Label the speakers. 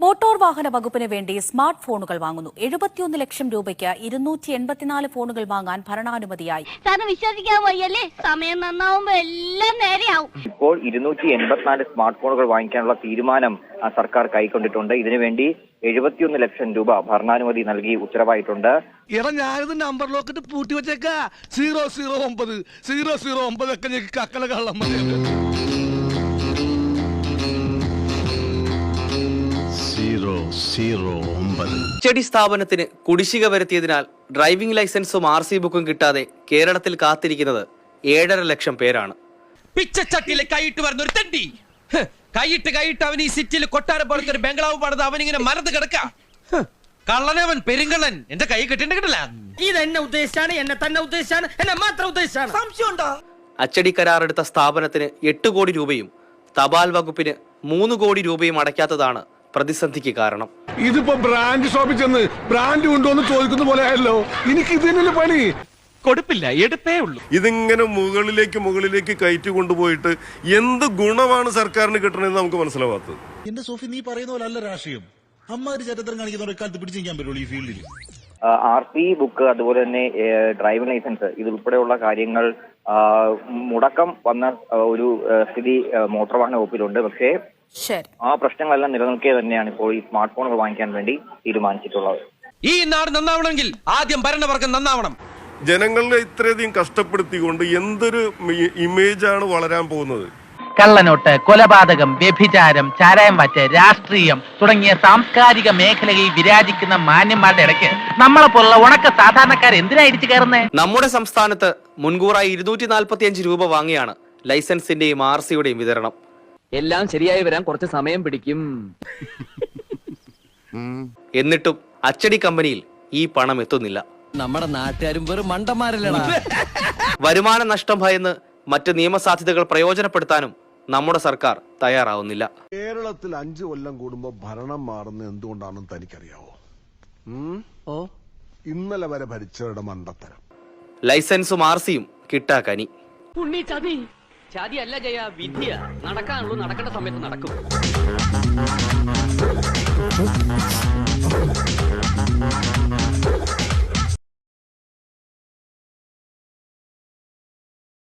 Speaker 1: Motor വാഹന വകുപ്പിന് വേണ്ടി സ്മാർട്ട് ഫോണുകൾ വാങ്ങുന്നു. എഴുപത്തിയൊന്ന് ലക്ഷം രൂപയ്ക്ക് ഇരുന്നൂറ്റി എൺപത്തിനാല് ഫോണുകൾ വാങ്ങാൻ ഭരണാനുമതിയായി.
Speaker 2: സാറിന് വിശ്വസിക്കാൻ വയ്യല്ലേ? സമയം നന്നാവുമ്പോ എല്ലാം നേരെയാവും.
Speaker 3: ഇപ്പോൾ ഇരുന്നൂറ്റി എൺപത്തിനാല് സ്മാർട്ട് ഫോണുകൾ വാങ്ങിക്കാനുള്ള തീരുമാനം സർക്കാർ കൈക്കൊണ്ടിട്ടുണ്ട്. ഇതിനുവേണ്ടി എഴുപത്തിയൊന്ന് ലക്ഷം രൂപ ഭരണാനുമതി നൽകി ഉത്തരവായിട്ടുണ്ട്.
Speaker 4: എടാ ഞാനിത് നമ്പർ ലോക്കിട്ട് പൂട്ടി വെച്ചേക്കാ. സീറോ സീറോ ഒമ്പത്. സീറോ സീറോ ഒമ്പതൊക്കെ കക്കല കള്ളം
Speaker 5: സീറോ ഒമ്പത്.
Speaker 6: അച്ചടി സ്ഥാപനത്തിന് കുടിശ്ശിക വരുത്തിയതിനാൽ ഡ്രൈവിംഗ് ലൈസൻസും ആർ സി ബുക്കും കിട്ടാതെ കേരളത്തിൽ കാത്തിരിക്കുന്നത് ഏഴര ലക്ഷം പേരാണ്.
Speaker 7: പിച്ചച്ചട്ടിയിലെ കൈയിട്ട് വരുന്ന ഒരു തെണ്ടി. കൈയിട്ട് കൈയിട്ട് അവൻ ഈ സിറ്റിയിൽ കൊട്ടാരം പോലത്തെ ഒരു ബംഗ്ലാവ് പണിത് അവൻ ഇങ്ങനെ മരത്ത് കിടക്ക കള്ളനവൻ പെരുങ്കള്ളൻ എന്റെ കൈ കെട്ടിണ്ട് കിട്ടില്ല.
Speaker 8: ഇത് എന്നെ ഉദ്ദേശിച്ചാണ് എന്നെ തന്നെ ഉദ്ദേശിച്ചാണ് എന്നെ മാത്രം ഉദ്ദേശിച്ചാണ്. സംശയമുണ്ടോ?
Speaker 6: അച്ചടി കരാറെടുത്ത സ്ഥാപനത്തിന് എട്ട് കോടി രൂപയും തപാൽ വകുപ്പിന് മൂന്ന് കോടി രൂപയും അടയ്ക്കാത്തതാണ് പ്രതിസന്ധിക്ക് കാരണം.
Speaker 4: ഇതിപ്പോ ബ്രാൻഡ് ഷോപ്പിൽ ചെന്ന് ബ്രാൻഡ് ഉണ്ടോന്ന് ചോദിക്കുന്ന പോലെ ആയല്ലോ. എനിക്ക് ഇതിനൊരു പണി.
Speaker 7: കൊടുപ്പില്ല എടുപ്പേ ഉള്ളൂ.
Speaker 9: ഇതിങ്ങനെ മുകളിലേക്ക് മുകളിലേക്ക് കയറ്റി കൊണ്ടുപോയിട്ട് എന്ത് ഗുണമാണ് സർക്കാരിന് കിട്ടണമെന്ന് നമുക്ക് മനസ്സിലാവാത്തത്?
Speaker 5: എന്റെ സോഫി നീ പറയുന്ന പോലെ അല്ല രാഷ്ട്രീയം. അമ്മാര് ചരിത്രം കാണിക്കുന്നവരെ കാലത്ത് പിടിച്ചു നിൽക്കാൻ പറ്റുള്ളൂ ഈ ഫീൽഡിൽ.
Speaker 3: ആർ സി ബുക്ക് അതുപോലെ തന്നെ ഡ്രൈവിംഗ് ലൈസൻസ് ഇതുൾപ്പെടെയുള്ള കാര്യങ്ങൾ മുടക്കം വന്ന ഒരു സ്ഥിതി മോട്ടോർ വാഹന വകുപ്പിലുണ്ട്. പക്ഷേ ആ പ്രശ്നങ്ങളെല്ലാം നിലനിൽക്കെ തന്നെയാണ് ഇപ്പോൾ ഈ സ്മാർട്ട് ഫോണുകൾ വാങ്ങിക്കാൻ വേണ്ടി തീരുമാനിച്ചിട്ടുള്ളത്.
Speaker 7: ഈ നാട് നന്നാവണമെങ്കിൽ ആദ്യം ഭരണവർഗം നന്നാവണം.
Speaker 9: ജനങ്ങളെ ഇത്രയധികം കഷ്ടപ്പെടുത്തിക്കൊണ്ട് എന്തൊരു ഇമേജാണ് വളരാൻ പോകുന്നത്.
Speaker 8: കള്ളനോട്ട് കൊലപാതകം വ്യഭിചാരം ചാരായം വാറ്റ് രാഷ്ട്രീയം തുടങ്ങിയ സാംസ്കാരിക മേഖലയിൽ വിരാജിക്കുന്ന മാന്യന്മാരുടെ ഇടയ്ക്ക് നമ്മളെ പോലുള്ള ഉണക്ക സാധാരണക്കാർ എന്തിനാ ഇടിച്ചു കയറുന്നേ?
Speaker 6: നമ്മുടെ സംസ്ഥാനത്ത് മുൻകൂറായി ഇരുന്നൂറ്റി നാൽപ്പത്തിയഞ്ച് രൂപ വാങ്ങിയാണ് ലൈസൻസിന്റെയും ആർ സിയുടെയും വിതരണം.
Speaker 8: എല്ലാം ശരിയായി വരാൻ കുറച്ച് സമയം പിടിക്കും.
Speaker 6: എന്നിട്ടും അച്ചടി കമ്പനിയിൽ ഈ പണം എത്തുന്നില്ല.
Speaker 8: നമ്മുടെ നാട്ടുകാരും വെറും മണ്ടന്മാരല്ലടാ.
Speaker 6: വരുമാന നഷ്ടം ഭയന്ന് മറ്റ് നിയമസാധ്യതകൾ പ്രയോജനപ്പെടുത്താനും നമ്മുടെ സർക്കാർ തയ്യാറാവുന്നില്ല.
Speaker 5: കേരളത്തിൽ അഞ്ചു കൊല്ലം കൂടുമ്പോ ഭരണം മാറുന്ന എന്തുകൊണ്ടാണെന്ന് തനിക്കറിയാവോ?
Speaker 8: ഓ.
Speaker 5: ഇന്നലെ വരെ ഭരിച്ചവരുടെ മണ്ടത്തരം.
Speaker 6: ലൈസൻസും ആർ സിയും കിട്ടാക്കനി
Speaker 8: ഉണ്ണി ചതി. ചതി ജയ വിധിയ. നടക്കാനുള്ളൂ നടക്കേണ്ട സമയത്ത് നടക്കും.